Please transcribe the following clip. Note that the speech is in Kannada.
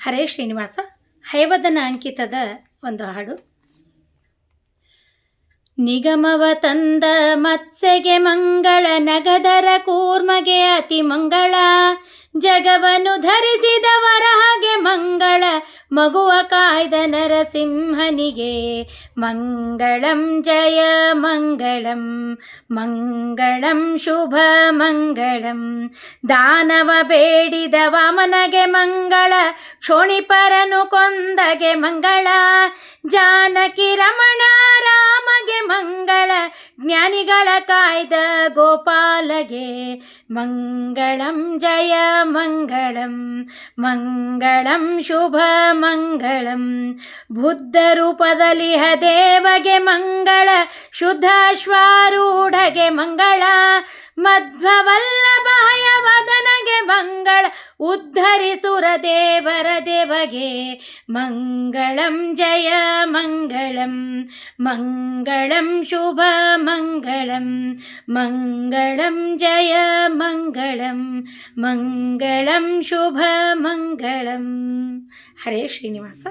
ಹರೇ ಶ್ರೀನಿವಾಸ, ಹೈವದನ ಅಂಕಿತದ ಒಂದು ಹಾಡು. ನಿಗಮವ ತಂದ ಮತ್ಸೆಗೆ ಮಂಗಳ, ನಗದರ ಕೂರ್ಮಗೆ ಅತಿ ಮಂಗಳ. ಜಗವನ್ನು ಧರಿಸಿದವರ ಹಾಗೆ ಮಂಗಳ, ಮಗುವ ಕಾಯ್ದ ನರಸಿಂಹನಿಗೆ. ಮಂಗಳಂ ಜಯ ಮಂಗಳಂ ಮಂಗಳಂ ಶುಭ ಮಂಗಳಂ. ದಾನವ ಬೇಡಿದ ವಾಮನಗೆ ಮಂಗಳ ಕ್ಷೋಣಿಪರನು ಕೊಂದಗೆ ಮಂಗಳ, ಜಾನಕಿ ರಮಣ, ರಾಮಗೆ ಮಂಗಳ, ಜ್ಞಾನಿಗಳ ಕಾಯ್ದ ಗೋಪಾಲಗೆ ಮಂಗಳಂ ಜಯ ಮಂಗಳಂ ಮಂಗಳಂ ಶುಭ ಮಂಗಳಂ. ಬುದ್ಧ ರೂಪದಲ್ಲಿ ಹದೇವಗೆ ಮಂಗಳ ಶುದ್ಧಾಶ್ವಾರೂಢಗೆ ಮಂಗಳ ಮಧ್ವವಲ್ಲಭಾಯ ವದನಗೆ ಮಂಗಳ ಉದ್ಧರಿಸುರ ದೇವರ ದೇವಗೆ. ಮಂಗಳಂ ಜಯ, ಮಂಗಳಂ ಮಂಗಳಂ ಶುಭ, ಮಂಗಳಂ ಮಂಗಳಂ ಜಯ, ಮಂಗಳಂ ಮಂಗಳಂ ಶುಭ, ಮಂಗಳಂ. ಹರೇ ಶ್ರೀನಿವಾಸ.